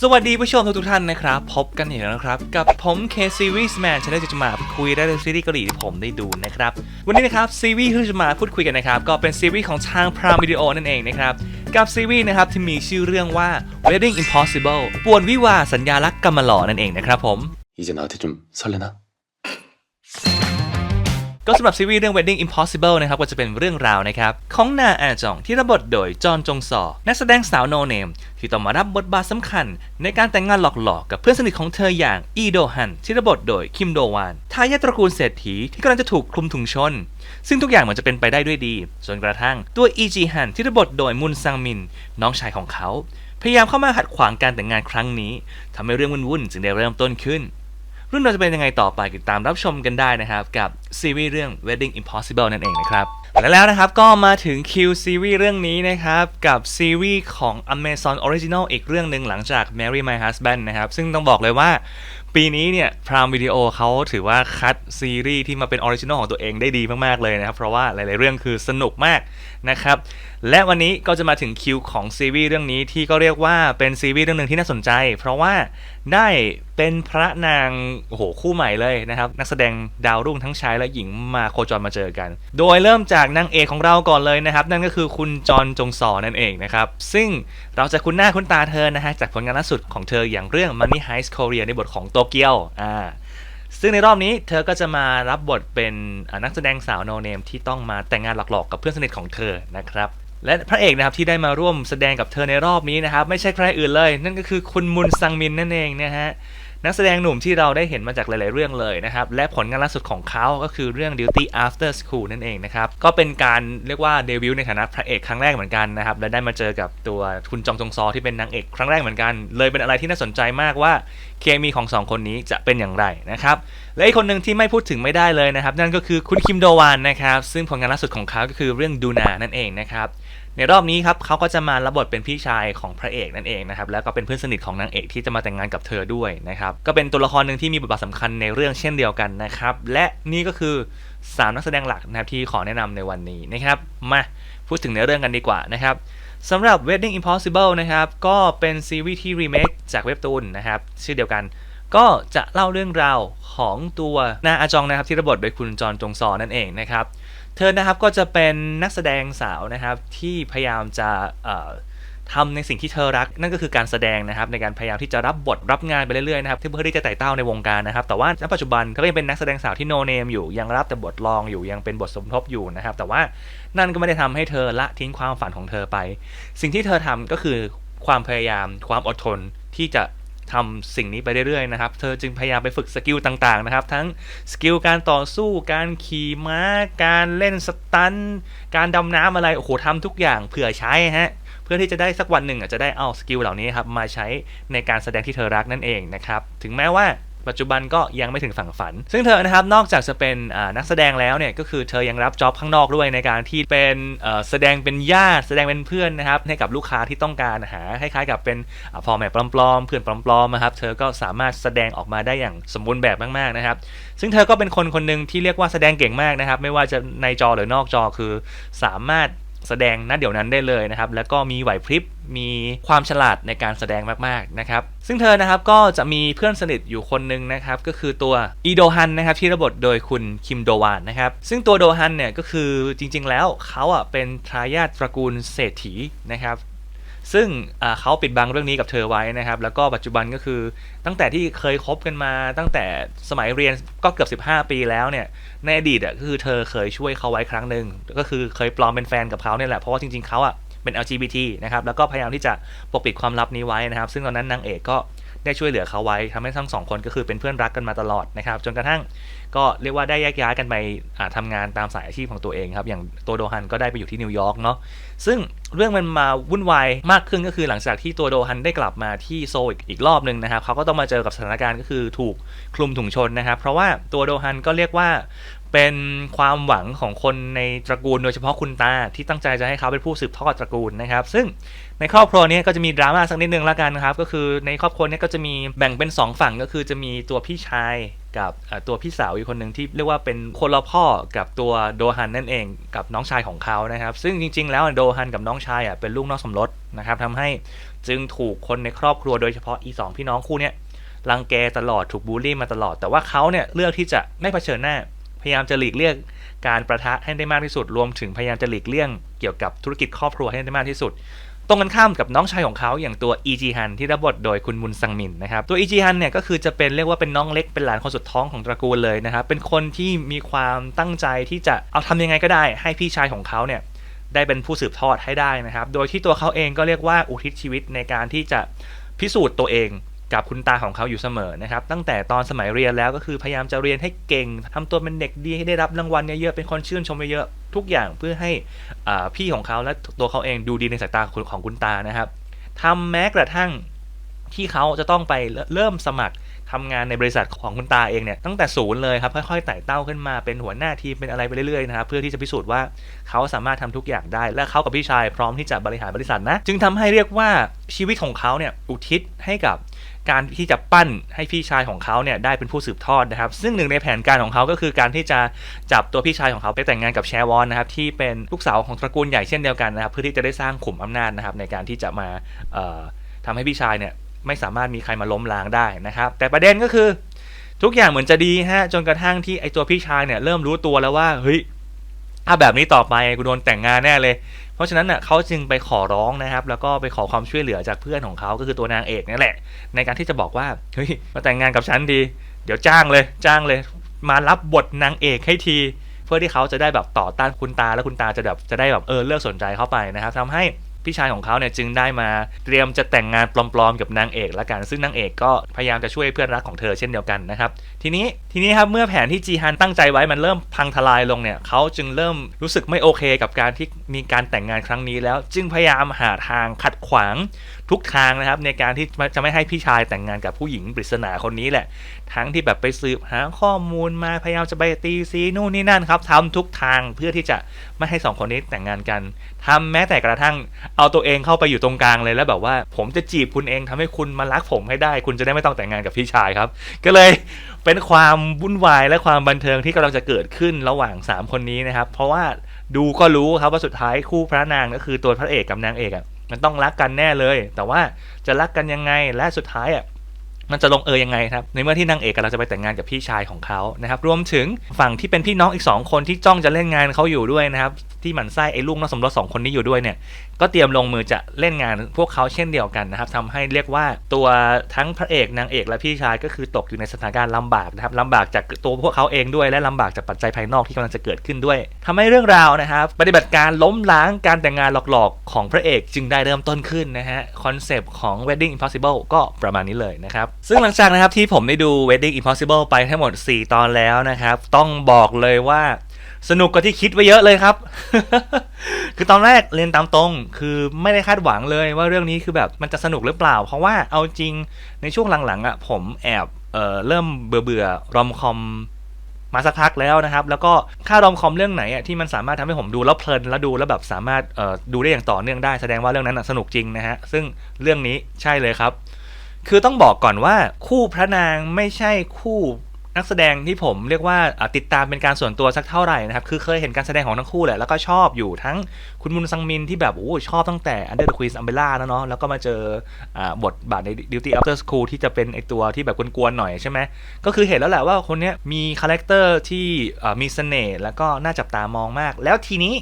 สวัสดีผู้ชมทุกๆท่านนะครับ พบกันอีกแล้วนะครับ กับผม K Series Man ช anel ที่จะมาพูดคุยได้ในซีรีส์เกาหลีที่ผมได้ดูนะครับ วันนี้นะครับซีรีส์ที่จะมาพูดคุยกันนะครับ ก็เป็นซีรีส์ของทาง Prime Video นั่นเองนะครับ กับซีรีส์นะครับที่มีชื่อเรื่องว่า Wedding Impossible ป่วนวิวาห์สัญญารักกำมะหล่อนั่นเองนะครับผม 이제 나한테 좀 설레나? ก็สำหรับซีรีส์เรื่อง Wedding Impossible นะครับก็จะเป็นเรื่องราวนะครับของนาอาจองที่รับบทโดยจอห์นจงซอนักแสดงสาวโนเนม ที่ต้องมารับบทบาทสำคัญ ในการแต่งงานหลอกๆ กับเพื่อนสนิทของเธออย่างอีโดฮันที่รับบทโดยคิมโดวานทายาทตระกูลเศรษฐีที่กำลังจะถูกคลุมถุงชน ซึ่งทุกอย่างเหมือนจะเป็นไปได้ด้วยดีจนกระทั่งตัวอีจีฮันที่รับบทโดยมุนซังมิน น้องชายของเขา พยายามเข้ามาขัดขวางการแต่งงานครั้งนี้ทำให้เรื่องวุ่นๆจึงได้เริ่มต้นขึ้น รื่องราวจะเป็นยังไงต่อไปติดตามรับชมกันได้นะครับ กับซีรีส์เรื่อง Wedding Impossible นั่นเองนะครับและแล้วนะครับก็มาถึงคิวซีรีส์เรื่องนี้นะครับกับซีรีส์ของ Amazon Original อีกเรื่องหนึ่งหลังจาก Marry My Husband นะครับซึ่งต้องบอกเลยว่าปีนี้เนี่ย Prime Video เขาถือว่าคัดซีรีส์ที่มาเป็นออริจินอลของตัวเองได้ดีมาก ๆ เลยนะครับ เพราะว่าหลาย ๆ เรื่องคือสนุกมากนะครับ และวันนี้ก็จะมาถึงคิวของซีรีส์เรื่องนี้ที่ก็เรียกว่าเป็นซีรีส์เรื่องหนึ่งที่น่าสนใจ เพราะว่าได้เป็นพระนางโอ้โหคู่ใหม่เลยนะครับ นักแสดงดาวรุ่งทั้งชายและหญิงมาโคจรมาเจอกัน โดยเริ่มจากนางเอกของเราก่อนเลยนะครับ นั่นก็คือคุณจอนจงซอนั่นเองนะครับ ซึ่งเราจะคุ้นหน้าคุ้นตาเธอนะฮะจากผลงานล่าสุดของเธออย่างเรื่อง Money Heist Korea ในบทของโตเกียวอ่าซึ่งในรอบนี้เธอก็จะมารับบทเป็นนักแสดงสาวโนเนมที่ต้องมาแต่งงานหลอกๆกับเพื่อนสนิทของเธอนะครับ และพระเอกนะครับที่ได้มาร่วมแสดงกับเธอในรอบนี้นะครับไม่ใช่ใครอื่นเลย นั่นก็คือคุณมุนซังมินนั่นเองนะฮะนักแสดงหนุ่มที่เราได้เห็นมาจากหลาย ๆ เรื่องเลยนะครับ และผลงานล่าสุดของเขาก็คือเรื่อง Duty After School นั่นเองนะครับ ก็เป็นการเรียกว่าเดบิวต์ในฐานะพระเอกครั้งแรกเหมือนกันนะครับ และได้มาเจอกับตัวคุณจองจงซอที่เป็นนางเอกครั้งแรกเหมือนกัน เลยเป็นอะไรที่น่าสนใจมากว่าเคมีของสองคนนี้จะเป็นอย่างไรนะครับ และอีกคนหนึ่งที่ไม่พูดถึงไม่ได้เลยนะครับ นั่นก็คือคุณคิมโดวานนะครับ ซึ่งผลงานล่าสุดของเขาก็คือเรื่องดูนานั่นเองนะครับ ในรอบนี้ครับเขาก็จะมารับบทเป็นพี่ชายของพระเอกนั่นเองนะครับแล้วก็เป็นเพื่อนสนิทของนางเอกที่จะมาแต่งงานกับเธอด้วยนะครับก็เป็นตัวละครหนึ่งที่มีบทบาทสำคัญในเรื่องเช่นเดียวกันนะครับและนี่ก็คือสามนักแสดงหลักนะครับที่ขอแนะนำในวันนี้นะครับมาพูดถึงเนื้อเรื่องกันดีกว่านะครับสำหรับ Wedding Impossible นะครับก็เป็นซีรีส์ที่รีเมคจากเว็บตูนนะครับชื่อเดียวกันก็จะเล่าเรื่องราวของตัวนาอาจองนะครับที่รับบทโดยคุณจอนจงซอนั่นเองนะครับ เธอนะครับก็จะเป็นนักแสดงสาวนะครับที่พยายามจะทำในสิ่งที่เธอรัก นั่นก็คือการแสดงนะครับในการพยายามที่จะรับบทรับงานไปเรื่อยๆนะครับเพื่อที่จะไต่เต้าในวงการนะครับแต่ว่าณปัจจุบันเขาก็ยังเป็นนักแสดงสาวที่โนเนมอยู่ยังรับแต่บทรองอยู่ยังเป็นบทสมทบอยู่นะครับแต่ว่านั่นก็ไม่ได้ทำให้เธอละทิ้งความฝันของเธอไป สิ่งที่เธอทำก็คือความพยายามความอดทนที่จะ ทำสิ่งนี้ไปเรื่อยๆนะครับ เธอจึงพยายามไปฝึกสกิลต่างๆนะครับ ทั้งสกิลการต่อสู้ การขี่ม้า การเล่นสตัน การดำน้ำอะไร โอ้โหทำทุกอย่างเผื่อใช้ฮะ เพื่อที่จะได้สักวันหนึ่งอาจจะได้เอาสกิลเหล่านี้ครับมาใช้ในการแสดงที่เธอรักนั่นเองนะครับ ถึงแม้ว่า ปัจจุบันก็ยังไม่ถึงฝั่งฝัน ซึ่งเธอนะครับนอกจากจะเป็นนักแสดงแล้วเนี่ยก็คือเธอยังรับจ็อบข้างนอกด้วยในการที่เป็นแสดงเป็นญาติแสดงเป็นเพื่อนนะครับให้กับลูกค้าที่ต้องการหาคล้ายๆกับเป็นพ่อแม่ปลอมๆเพื่อนปลอมๆนะครับเธอก็สามารถแสดงออกมาได้อย่างสมบูรณ์แบบมากๆนะครับ ซึ่งเธอก็เป็นคนคนหนึ่งที่เรียกว่าแสดงเก่งมากนะครับ ไม่ว่าจะในจอหรือนอกจอคือสามารถ แสดงณเดี๋ยวนั้นได้เลยนะครับ แล้วก็มีไหวพริบมีความฉลาดในการแสดงมากๆนะครับ ซึ่งเธอนะครับก็จะมีเพื่อนสนิทอยู่คนหนึ่งนะครับ ก็คือตัวอีโดฮันนะครับที่ระบบทโดยคุณคิมโดวานนะครับ ซึ่งตัวโดฮันเนี่ยก็คือจริงๆแล้วเขาอะเป็นทายาทตระกูลเศรษฐีนะครับ ซึ่งเขาปิดบังเรื่องนี้กับเธอไว้นะครับ แล้วก็ปัจจุบันก็คือตั้งแต่ที่เคยคบกันมา ตั้งแต่สมัยเรียนก็เกือบ 15 ปีแล้วเนี่ย ในอดีตอะก็คือเธอเคยช่วยเขาไว้ครั้งหนึ่งก็คือเคยปลอมเป็นแฟนกับเขาเนี่ยแหละ เพราะว่าจริงๆเขาอะเป็น LGBT นะครับ แล้วก็พยายามที่จะปกปิดความลับนี้ไว้นะครับ ซึ่งตอนนั้นนางเอกก็ ได้ช่วยเหลือเขาไว้ทำให้ทั้งสองคนก็คือเป็นเพื่อนรักกันมาตลอดนะครับ จนกระทั่งก็เรียกว่าได้แยกย้ายกันไปอ่าทำงานตามสายอาชีพของตัวเองครับอย่างตัวโดฮันก็ได้ไปอยู่ที่นิวยอร์กเนาะซึ่งเรื่องมันมาวุ่นวายมากขึ้นก็คือหลังจากที่ตัวโดฮันได้กลับมาที่โซอีกอีกรอบหนึ่งนะครับเขาก็ต้องมาเจอกับสถานการณ์ก็คือถูกคลุมถุงชนนะครับ เพราะว่าตัวโดฮันก็เรียกว่า เป็นความหวังของคนในตระกูลโดยเฉพาะคุณตาที่ตั้งใจจะให้เขาเป็นผู้สืบทอดตระกูลนะครับ ซึ่งในครอบครัวนี้ก็จะมีดราม่าสักนิดนึงละกันนะครับ ก็คือในครอบครัวนี้ก็จะมีแบ่งเป็น 2 ฝั่งก็คือจะมีตัวพี่ชายกับตัวพี่สาวอีกคนหนึ่งที่เรียกว่าเป็นคนละพ่อกับตัวโดฮันนั่นเองกับน้องชายของเขานะครับ ซึ่งจริง ๆ แล้วโดฮันกับน้องชายอะเป็นลูกนอกสมรสนะครับทำให้จึงถูกคนในครอบครัวโดยเฉพาะอีสองพี่น้องคู่นี้รังแกตลอดถูกบูลลี่มาตลอด แต่ว่าเขาเนี่ยเลือกที่จะไม่เผชิญหน้า พยายามจะหลีกเลี่ยงการประทะให้ได้มากที่สุด รวมถึงพยายามจะหลีกเลี่ยงเกี่ยวกับธุรกิจครอบครัวให้ได้มากที่สุด ตรงกันข้ามกับน้องชายของเขาอย่างตัวอีจีฮันที่รับบทโดยคุณมุนซังมินนะครับ ตัวอีจีฮันเนี่ยก็คือจะเป็นเรียกว่าเป็นน้องเล็กเป็นหลานคนสุดท้องของตระกูลเลยนะครับ เป็นคนที่มีความตั้งใจที่จะเอาทำยังไงก็ได้ ให้พี่ชายของเขาเนี่ยได้เป็นผู้สืบทอดให้ได้นะครับ โดยที่ตัวเขาเองก็เรียกว่าอุทิศชีวิตในการที่จะพิสูจน์ตัวเอง กับคุณตาของเขาอยู่เสมอนะครับ ตั้งแต่ตอนสมัยเรียนแล้วก็คือพยายามจะเรียนให้เก่งทำตัวเป็นเด็กดีให้ได้รับรางวัลเยอะๆเป็นคนชื่นชมเยอะๆทุกอย่างเพื่อให้พี่ของเขาและตัวเขาเองดูดีในสายตาของคุณตานะครับทำแม้กระทั่งที่เขาจะต้องไปเริ่มสมัครทำงานในบริษัทของคุณตาเองเนี่ยตั้งแต่ศูนย์เลยครับค่อยๆไต่เต้าขึ้นมาเป็นหัวหน้าทีมเป็นอะไรไปเรื่อยๆนะครับเพื่อที่จะพิสูจน์ว่าเขาสามารถทำทุกอย่างได้ และเขากับพี่ชายพร้อมที่จะบริหารบริษัทนะ จึงทำให้เรียกว่าชีวิตของเขาเนี่ยอุทิศให้กับ การที่จะปั้นให้พี่ชายของเขาเนี่ยได้เป็นผู้สืบทอดนะครับ ซึ่งหนึ่งในแผนการของเขาก็คือการที่จะจับตัวพี่ชายของเขาไปแต่งงานกับแชวอนนะครับที่เป็นลูกสาวของตระกูลใหญ่เช่นเดียวกันนะครับ เพื่อที่จะได้สร้างขุมอำนาจนะครับในการที่จะมาเอ่อทำให้พี่ชายเนี่ยไม่สามารถมีใครมาล้มล้างได้นะครับ แต่ประเด็นก็คือ ทุกอย่างเหมือนจะดีฮะจนกระทั่งที่ไอตัวพี่ชายเนี่ยเริ่มรู้ตัวแล้วว่าเฮ้ยถ้าแบบนี้ต่อไปกูโดนแต่งงานแน่เลย เพราะฉะนั้นเน่ะเขาจึงไปขอร้องนะครับ แล้วก็ไปขอความช่วยเหลือจากเพื่อนของเขาก็คือตัวนางเอกนี่แหละ ในการที่จะบอกว่าเฮ้ยมาแต่งงานกับฉันดี เดี๋ยวจ้างเลย จ้างเลย มารับบทนางเอกให้ที เพื่อที่เขาจะได้แบบต่อต้านคุณตาแล้วคุณตาจะแบบจะได้แบบเออเลิกสนใจเข้าไปนะครับทำให้พี่ชายของเขาเนี่ยจึงได้มาเตรียมจะแต่งงานปลอมๆกับนางเอกละกัน ซึ่งนางเอกก็พยายามจะช่วยเพื่อนรักของเธอเช่นเดียวกันนะครับ ทีนี้ ทีนี้ครับเมื่อแผนที่จีฮันตั้งใจไว้มันเริ่มพังทลายลงเนี่ยเขาจึงเริ่มรู้สึกไม่โอเคกับการที่มีการแต่งงานครั้งนี้แล้ว จึงพยายามหาทางขัดขวางทุกทางนะครับ ในการที่จะไม่ให้พี่ชายแต่งงานกับผู้หญิงปริศนาคนนี้แหละ ทั้งที่แบบไปสืบหาข้อมูลมาพยายามจะไปตีซีนู่นนี่นั่นครับทำทุกทางเพื่อที่จะไม่ให้สองคนนี้แต่งงานกันทำแม้แต่กระทั่งเอาตัวเองเข้าไปอยู่ตรงกลางเลยแล้วแบบว่า ผมจะจีบคุณเองทำให้คุณมารักผมให้ได้ คุณจะได้ไม่ต้องแต่งงานกับพี่ชายครับ ก็เลยเป็นความวุ่นวายและความบันเทิงที่กำลังจะเกิดขึ้นระหว่าง 3 คนนี้นะครับ เพราะว่าดูก็รู้ครับว่าสุดท้ายคู่พระนางก็คือตัวพระเอกกับนางเอกอะมันต้องรักกันแน่เลย แต่ว่าจะรักกันยังไงและสุดท้ายอะมันจะลงเอยยังไงครับ ในเมื่อที่นางเอกกำลังจะไปแต่งงานกับพี่ชายของเขานะครับ รวมถึงฝั่งที่เป็นพี่น้องอีก 2 คนที่จ้องจะเล่นงานเขาอยู่ด้วยนะครับ ที่หมั่นไส้ไอ้ลูกนอกสมรสสองคนนี้อยู่ด้วยเนี่ย ก็เตรียมลงมือจะเล่นงานพวกเขาเช่นเดียวกันนะครับทำให้เรียกว่าตัวทั้งพระเอกนางเอกและพี่ชายก็คือตกอยู่ในสถานการณ์ลำบากนะครับลำบากจากตัวพวกเขาเองด้วยและลำบากจากปัจจัยภายนอกที่กำลังจะเกิดขึ้นด้วยทำให้เรื่องราวนะครับปฏิบัติการล้มล้างการแต่งงานหลอกๆ ของพระเอกจึงได้เริ่มต้นขึ้นนะฮะคอนเซปต์ของ Wedding Impossible ก็ประมาณนี้เลยนะครับซึ่งหลังจากนะครับที่ผมได้ดู Wedding Impossible ไปทั้งหมด 4 ตอนแล้วนะครับต้องบอกเลยว่า สนุกกว่าที่คิดไว้เยอะเลยครับ คือตอนแรกเรียนตามตรง คือไม่ได้คาดหวังเลยว่าเรื่องนี้คือแบบมันจะสนุกหรือเปล่า เพราะว่าเอาจริงในช่วงหลังๆอะผมแอบเอ่อเริ่มเบื่อเบื่อรอมคอมมาสักพักแล้วนะครับ แล้วก็ค่ารอมคอมเรื่องไหนอะที่มันสามารถทำให้ผมดูแล้วเพลินแล้วดูแล้วแบบสามารถเอ่อดูได้อย่างต่อเนื่องได้แสดงว่าเรื่องนั้นสนุกจริงนะฮะซึ่งเรื่องนี้ใช่เลยครับ คือต้องบอกก่อนว่าคู่พระนางไม่ใช่คู่ นักแสดงที่ผมเรียกว่าติดตามเป็นการส่วนตัวสักเท่าไหร่นะครับคือเคยเห็นการแสดงของทั้งคู่แหละแล้วก็ชอบอยู่ทั้งคุณมุนซังมินที่แบบโอ้ชอบตั้งแต่ Under the Queen's Umbrella แล้วเนาะแล้วก็มาเจออบทบาทใน Duty After School ที่จะเป็นไอตัวที่แบบกวนๆหน่อยใช่ไหมก็คือเห็นแล้วแหละว่าคนนี้มีคาแรคเตอร์ที่มีเสน่ห์แล้วก็น่าจับตามองมาก แล้วทีนี้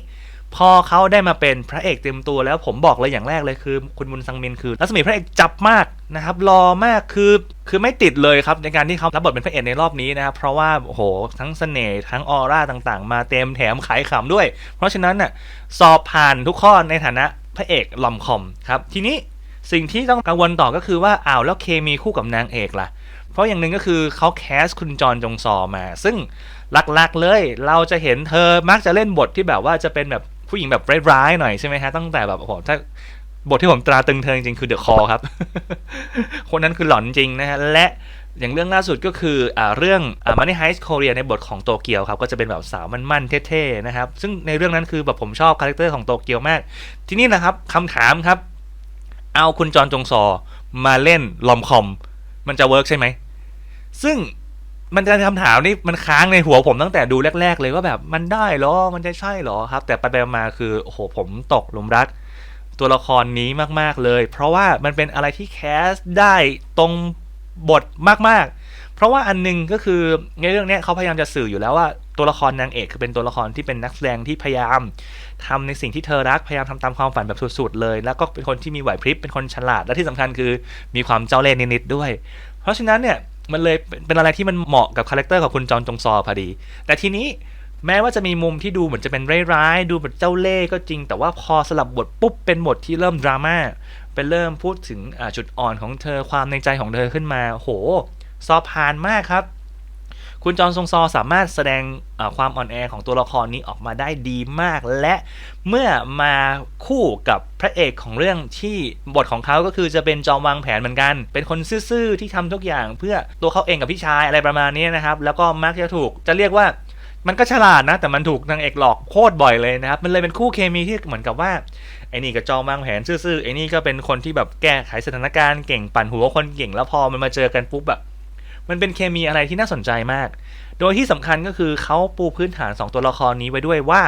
พอเขาได้มาเป็นพระเอกเต็มตัวแล้วผมบอกเลยอย่างแรกเลยคือ คุณมุนซังมินคือรัศมีพระเอกจับมากนะครับรอมากคือคือไม่ติดเลยครับในการที่เขารับบทเป็นพระเอกในรอบนี้นะครับเพราะว่าโอ้โหทั้งเสน่ห์ทั้งออร่าต่างๆ มาเต็มแถมขายขำด้วย เพราะฉะนั้นน่ะสอบผ่านทุกข้อในฐานะพระเอกลอมคอมครับทีนี้สิ่งที่ต้องกังวลต่อก็คือว่าอ้าวแล้วเคมีคู่กับนางเอกล่ะ เพราะอย่างหนึ่งก็คือเขาแคสคุณจรจงซอมา ซึ่งหลักๆเลยเราจะเห็นเธอมักจะเล่นบทที่แบบว่าจะเป็นแบบ ผู้หญิงแบบร้ายๆหน่อยใช่ไหมฮะตั้งแต่แบบโอ้โหถ้าบทที่ผมตราตึงเธอจริงๆคือเดอะคอครับ คนนั้นคือหลอนจริงนะฮะ และอย่างเรื่องล่าสุดก็คืออ่าเรื่องอ่า Money Heist Korea ในบทของโตเกียวครับ ก็จะเป็นแบบสาวมันๆเท่ๆนะครับ ซึ่งในเรื่องนั้นคือแบบผมชอบคาแรคเตอร์ของโตเกียวมาก ทีนี้นะครับคำถามครับ เอาคุณจรจงซอมาเล่นลอมคอม มันจะเวิร์กใช่ไหมซึ่ง มันจะคำถามนี่มันค้างในหัวผมตั้งแต่ดูแรก ๆ เลยว่าแบบมันได้เหรอ มันจะใช่เหรอครับ แต่ไปไปมาคือโอ้โหผมตกหลุมรัก ตัวละครนี้มากๆเลย เพราะว่ามันเป็นอะไรที่แคสได้ตรงบทมากๆ เพราะว่าอันหนึงก็คือในเรื่องนี้เขาพยายามจะสื่ออยู่แล้วว่าตัวละครนางเอกคือเป็นตัวละครที่เป็นนักแสดงที่พยายามทำในสิ่งที่เธอรักพยายามทำตามความฝันแบบสุดๆเลย แล้วก็เป็นคนที่มีไหวพริบเป็นคนฉลาดและที่สำคัญคือมีความเจ้าเล่ห์นิดๆด้วย เพราะฉะนั้นเนี่ย มันเลยเป็นอะไรที่มันเหมาะกับคาแรคเตอร์ของคุณจอนจงซอพอดี แต่ทีนี้แม้ว่าจะมีมุมที่ดูเหมือนจะเป็นร้ายๆ ดูแบบเจ้าเล่ห์ก็จริง แต่ว่าพอสลับบทปุ๊บเป็นบทที่เริ่มดราม่า เป็นเริ่มพูดถึงจุดอ่อนของเธอความในใจของเธอขึ้นมา โห ซอพานมากครับ คุณจอห์นซงซอสามารถแสดงความอ่อนแอของตัวละครนี้ออกมาได้ดีมาก และเมื่อมาคู่กับพระเอกของเรื่องที่บทของเขาก็คือจะเป็นจอมวางแผนเหมือนกัน เป็นคนซื่อๆที่ทำทุกอย่าง เพื่อตัวเขาเองกับพี่ชายอะไรประมาณนี้นะครับ แล้วก็มักจะถูกจะเรียกว่ามันก็ฉลาดนะ แต่มันถูกนางเอกหลอกโคตรบ่อยเลยนะครับ มันเลยเป็นคู่เคมีที่เหมือนกับว่าไอ้นี่ก็จอมวางแผนซื่อๆไอ้นี่ก็เป็นคนที่แบบแก้ไขสถานการณ์เก่งปั่นหัวคนเก่งแล้วพอมันมาเจอกันปุ๊บแบบ มันเป็นเคมีอะไรที่น่าสนใจมาก โดยที่สำคัญก็คือเขาปูพื้นฐาน 2 ตัวละครนี้ไว้ด้วยว่า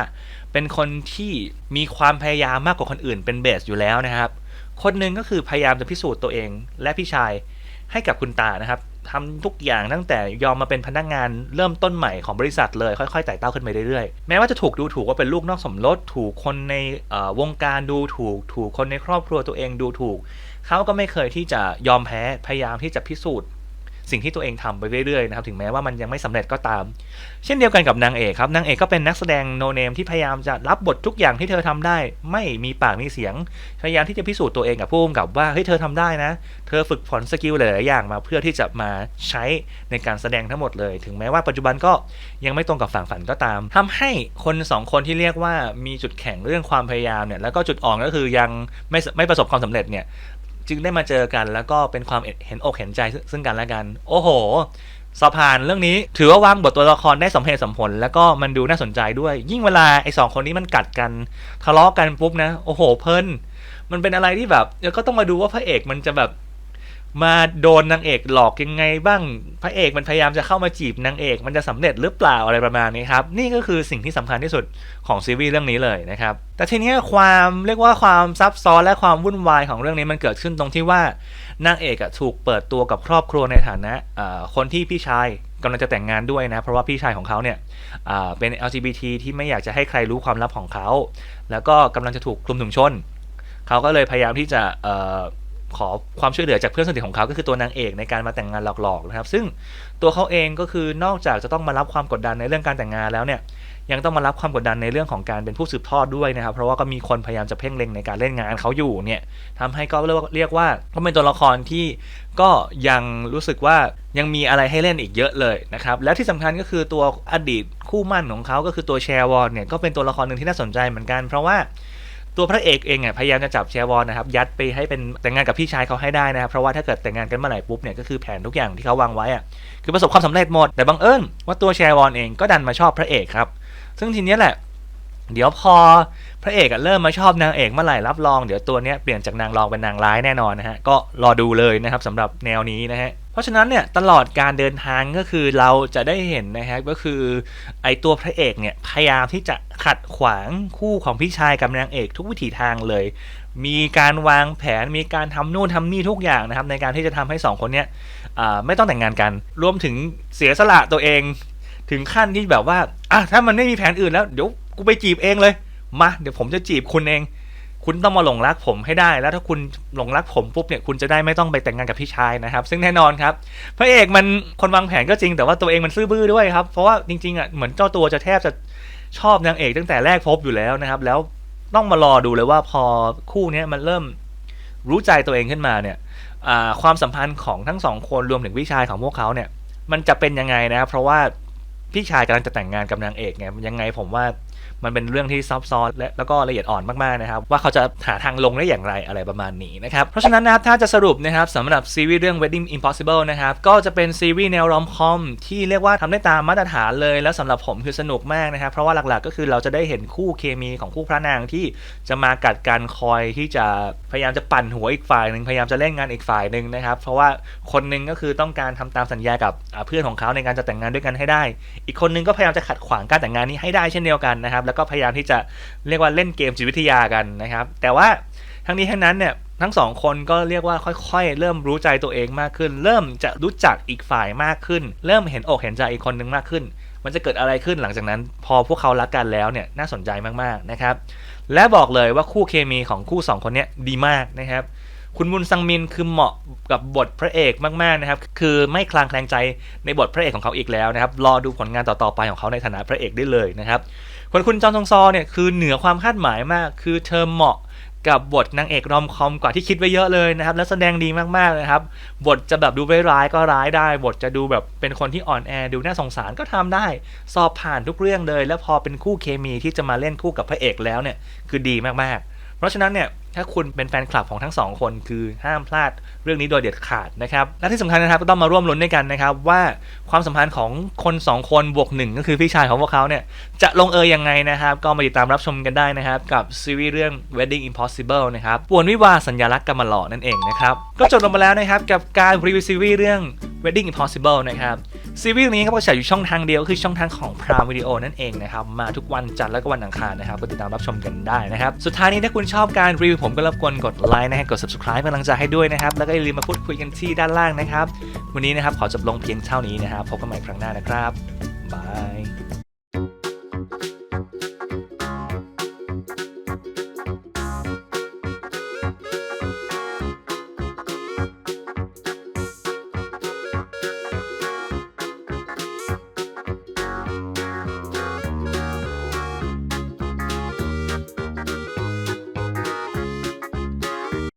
เป็นคนที่มีความพยายามมากกว่าคนอื่นเป็นเบสอยู่แล้วนะครับ คนหนึ่งก็คือพยายามจะพิสูจน์ตัวเอง และพี่ชายให้กับคุณตานะครับทำทุกอย่างตั้งแต่ยอมมาเป็นพนักงานเริ่มต้นใหม่ของบริษัทเลยค่อยๆไต่เต้าขึ้นไปเรื่อยๆ แม้ว่าจะถูกดูถูกว่าเป็นลูกนอกสมรสถูกคนในวงการดูถูก ถูกคนในครอบครัวตัวเองดูถูก เขาก็ไม่เคยที่จะยอมแพ้พยายามที่จะพิสูจน์ สิ่งที่ตัวเองทำไปเรื่อยๆนะครับถึงแม้ว่ามันยังไม่สำเร็จก็ตาม เช่นเดียวกันกับนางเอกครับนางเอกก็เป็นนักแสดงโนเนมที่พยายามจะรับบททุกอย่างที่เธอทำได้ ไม่มีปากมีเสียงพยายามที่จะพิสูจน์ตัวเองกับผู้กำกับว่าเฮ้ยเธอทำได้นะ เธอฝึกฝนสกิลหลายๆอย่างมาเพื่อที่จะมาใช้ในการแสดงทั้งหมดเลย ถึงแม้ว่าปัจจุบันก็ยังไม่ตรงกับฝั่งฝันก็ตามทำให้คนสองคนที่เรียกว่ามีจุดแข็งเรื่องความพยายามเนี่ยแล้วก็จุดอ่อนก็คือยังไม่ไม่ประสบความสำเร็จเนี่ย จึงได้มาเจอกัน แล้วก็เป็นความเห็นอกเห็นใจซึ่งกันและกัน โอ้โหสอบผ่านเรื่องนี้ถือว่าวางบทตัวละครได้สมเหตุสมผล แล้วก็มันดูน่าสนใจด้วย ยิ่งเวลาไอ้สองคนนี้มันกัดกัน ทะเลาะกันปุ๊บนะ โอ้โห เพลินมันเป็นอะไรที่แบบแล้วก็ต้องมาดูว่าพระเอกมันจะแบบ มาโดนนางเอกหลอกยังไงบ้างพระเอกมันพยายามจะเข้ามาจีบนางเอกมันจะสำเร็จหรือเปล่าอะไรประมาณนี้ครับ นี่ก็คือสิ่งที่สำคัญที่สุดของซีรีส์เรื่องนี้เลยนะครับ แต่ทีนี้ความเรียกว่าความซับซ้อนและความวุ่นวายของเรื่องนี้มันเกิดขึ้นตรงที่ว่านางเอกถูกเปิดตัวกับครอบครัวในฐานะคนที่พี่ชายกำลังจะแต่งงานด้วยนะ เพราะว่าพี่ชายของเขาเนี่ยเป็น LGBT ที่ไม่อยากจะให้ใครรู้ความลับของเขา แล้วก็กำลังจะถูกคลุมถุงชนเขาก็เลยพยายามที่จะ ขอความช่วยเหลือจากเพื่อนสนิทของเขาก็คือตัวนางเอกในการมาแต่งงานหลอกๆนะครับ ซึ่งตัวเขาเองก็คือนอกจากจะต้องมารับความกดดันในเรื่องการแต่งงานแล้วเนี่ยยังต้องมารับความกดดันในเรื่องของการเป็นผู้สืบทอดด้วยนะครับ เพราะว่าก็มีคนพยายามจะเพ่งเล็งในการเล่นงานเขาอยู่เนี่ยทำให้ก็เรียกว่าเรียกว่าเขาเป็นตัวละครที่ก็ยังรู้สึกว่ายังมีอะไรให้เล่นอีกเยอะเลยนะครับแล้วที่สำคัญก็คือตัวอดีตคู่มั่นของเขาก็คือตัวแชร์วอนเนี่ยก็เป็นตัวละครหนึ่งที่น่าสนใจเหมือนกัน เพราะว่า ตัวพระเอกเองอะพยายามจะจับแชวอนนะครับยัดไปให้เป็นแต่งงานกับพี่ชายเขาให้ได้นะครับเพราะว่าถ้าเกิดแต่งงานกันเมื่อไหร่ปุ๊บเนี่ยก็คือแผนทุกอย่างที่เขาวางไว้อะคือประสบความสำเร็จหมดแต่บังเอิญว่าตัวแชวอนเองก็ดันมาชอบพระเอกครับ ซึ่งทีนี้แหละ เดี๋ยวพอพระเอกเริ่มมาชอบนางเอกเมื่อไหร่รับรองเดี๋ยวตัวเนี้ยเปลี่ยนจากนางรองเป็นนางร้ายแน่นอนนะฮะก็รอดูเลยนะครับสำหรับแนวนี้นะฮะ เพราะฉะนั้นเนี่ยตลอดการเดินทางก็คือเราจะได้เห็นนะฮะก็คือไอตัวพระเอกเนี่ยพยายามที่จะขัดขวางคู่ของพี่ชายกับนางเอกทุกวิถีทางเลย มีการวางแผนมีการทำนู่นทำนี่ทุกอย่างนะครับในการที่จะทำให้สองคนเนี้ยไม่ต้องแต่งงานกัน รวมถึงเสียสละตัวเอง ถึงขั้นที่แบบว่าอะถ้ามันไม่มีแผนอื่นแล้วเดี๋ยวกูไปจีบเองเลยมาเดี๋ยวผมจะจีบคุณเอง คุณต้องมาหลงรักผมให้ได้ แล้วถ้าคุณหลงรักผมปุ๊บเนี่ยคุณจะได้ไม่ต้องไปแต่งงานกับพี่ชายนะครับ ซึ่งแน่นอนครับพระเอกมันคนวางแผนก็จริงแต่ว่าตัวเองมันซื่อบื้อด้วยครับ เพราะว่าจริงๆอะเหมือนเจ้าตัวจะแทบจะชอบนางเอกตั้งแต่แรกพบอยู่แล้วนะครับ แล้วต้องมารอดูเลยว่าพอคู่นี้มันเริ่มรู้ใจตัวเองขึ้นมาเนี่ยความสัมพันธ์ของทั้งสองคนรวมถึงพี่ชายของพวกเขาเนี่ย มันจะเป็นยังไงนะครับเพราะว่าพี่ชายกำลังจะแต่งงานกับนางเอกไงยังไงผมว่า มันเป็นเรื่องที่ซับซ้อนและแล้วก็ละเอียดอ่อนมากๆนะครับ ว่าเขาจะหาทางลงได้อย่างไรอะไรประมาณนี้นะครับ เพราะฉะนั้นนะครับถ้าจะสรุปนะครับสำหรับซีรีส์เรื่อง Wedding Impossible นะครับก็จะเป็นซีรีส์แนวรอมคอมที่เรียกว่าทำได้ตามมาตรฐานเลย แล้วสำหรับผมคือสนุกมากนะครับ เพราะว่าหลักๆก็คือเราจะได้เห็นคู่เคมีของคู่พระนางที่จะมากัดกันคอยที่จะพยายามจะปั่นหัวอีกฝ่ายหนึ่งพยายามจะเล่นงานอีกฝ่ายหนึ่งนะครับ เพราะว่าคนหนึงก็คือต้องการทำตามสัญญากับเพื่อนของเขาในการจะแต่งงานด้วยกันให้ได้ อีกคนนึงก็พยายามจะขัดขวางการแต่งงานนี้ให้ได้เช่นเดียวกันนะครับแล้วก็พยายามที่จะเรียกว่าเล่นเกมจิตวิทยากันนะครับ แต่ว่าทั้งนี้ทั้งนั้นเนี่ยทั้งสองคนก็เรียกว่าค่อยๆ เริ่มรู้ใจตัวเองมากขึ้น เริ่มจะรู้จักอีกฝ่ายมากขึ้น เริ่มเห็นอกเห็นใจอีกคนนึงมากขึ้น มันจะเกิดอะไรขึ้นหลังจากนั้น พอพวกเขารักกันแล้วเนี่ยน่าสนใจมากๆนะครับ และบอกเลยว่าคู่เคมีของคู่สองคนนี้ดีมากนะครับ คุณมุนซังมินคือเหมาะกับบทพระเอกมากๆนะครับ คือไม่คลางแคลงใจในบทพระเอกของเขาอีกแล้วนะครับ รอดูผลงานต่อๆไปของเขาในฐานะพระเอกได้เลยนะครับ คนคุณจองซองซอเนี่ยคือเหนือความคาดหมายมาก คือเธอเหมาะกับบทนางเอกรอมคอมกว่าที่คิดไว้เยอะเลยนะครับ และแสดงดีมากๆนะครับ บทจะแบบดูร้ายก็ร้ายได้ บทจะดูแบบเป็นคนที่อ่อนแอดูน่าสงสารก็ทำได้ สอบผ่านทุกเรื่องเลย แล้วพอเป็นคู่เคมีที่จะมาเล่นคู่กับพระเอกแล้วเนี่ยคือดีมากๆ เพราะฉะนั้นเนี่ย ถ้าคุณเป็นแฟนคลับของทั้งสองคนคือห้ามพลาดเรื่องนี้โดยเด็ดขาดนะครับ และที่สำคัญนะครับก็ต้องมาร่วมลุ้นด้วยกันนะครับ ว่าความสัมพันธ์ของคนสองคนบวกหนึ่งก็คือพี่ชายของพวกเขาเนี่ย จะลงเอยยังไงนะครับ ก็มาติดตามรับชมกันได้นะครับ กับซีรีส์เรื่อง Wedding Impossible นะครับปวนวิวาสัญลักษณ์กำมะหล่อนั่นเองนะครับ ก็จบลงมาแล้วนะครับกับการรีวิวซีรีส์เรื่อง Wedding Impossible นะครับซีรีส์นี้ครับก็ฉายอยู่ช่องทางเดียวคือช่องทางของ Prime Video นั่นเองนะครับมาทุกวันจันทร์และก็วันอังคารนะครับก็ติดตามรับชมกันได้นะครับสุดท้ายนี้ถ้าคุณชอบการรีวิวผมก็รบกวนกดไลค์นะฮะกด subscribe เป็นกำลังใจให้ด้วยนะครับ แล้วก็อย่าลืมมาพูดคุยกันที่ด้านล่างนะครับ วันนี้นะครับขอจบลงเพียงเท่านี้นะครับพบกันใหม่ครั้งหน้านะครับบาย